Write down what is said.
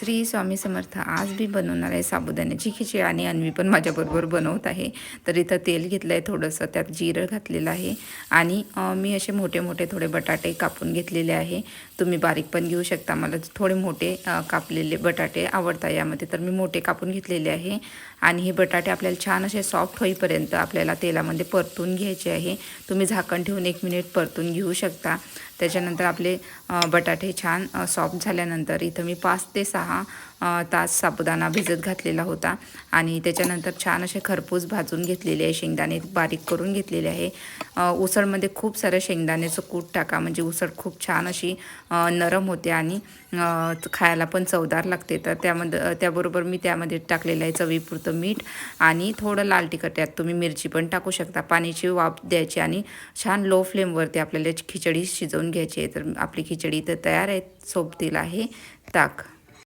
श्री स्वामी समर्थ आज मी बनवणार आहे साबुदाण्याची खिचडी आणि अन्वी पण माझ्याबरोबर बनवत आहे. तर इथं तेल घेतलं आहे थोडंसं त्यात जिरं घातलेलं आहे आणि मी असे मोठे मोठे थोडे बटाटे कापून घेतलेले आहे. तुम्ही बारीक पण घेऊ शकता. मला थोडे मोठे कापलेले बटाटे आवडतात यामध्ये. तर मी मोठे कापून घेतलेले आहे आणि हे बटाटे आपल्याला छान असे सॉफ्ट होईपर्यंत आपल्याला तेलामध्ये परतून घ्यायचे आहे. तुम्ही झाकण ठेवून एक मिनिट परतून घेऊ शकता. त्याच्यानंतर आपले बटाटे छान सॉफ्ट झाल्यानंतर इथं मी पाच ते सहा सहा तास साबुदाणा भिजत घातलेला होता. आणि त्याच्यानंतर छान असे खरपूस भाजून घेतलेले आहे शेंगदाणे बारीक करून घेतलेले आहे. उसळमध्ये खूप सारं शेंगदाण्याचं कूट टाका म्हणजे उसळ खूप छान अशी नरम होते आणि खायला पण चवदार लागते. तर त्यामध्ये त्याबरोबर मी त्यामध्ये टाकलेलं आहे चवीपुरतं मीठ आणि थोडं लाल तिखट त्यात तुम्ही मिरची पण टाकू शकता. पाण्याची वाफ द्यायची आणि छान लो फ्लेमवरती आपल्याला खिचडी शिजवून घ्यायची आहे. तर आपली खिचडी तर तयार आहे सोबतील आहे. ताक.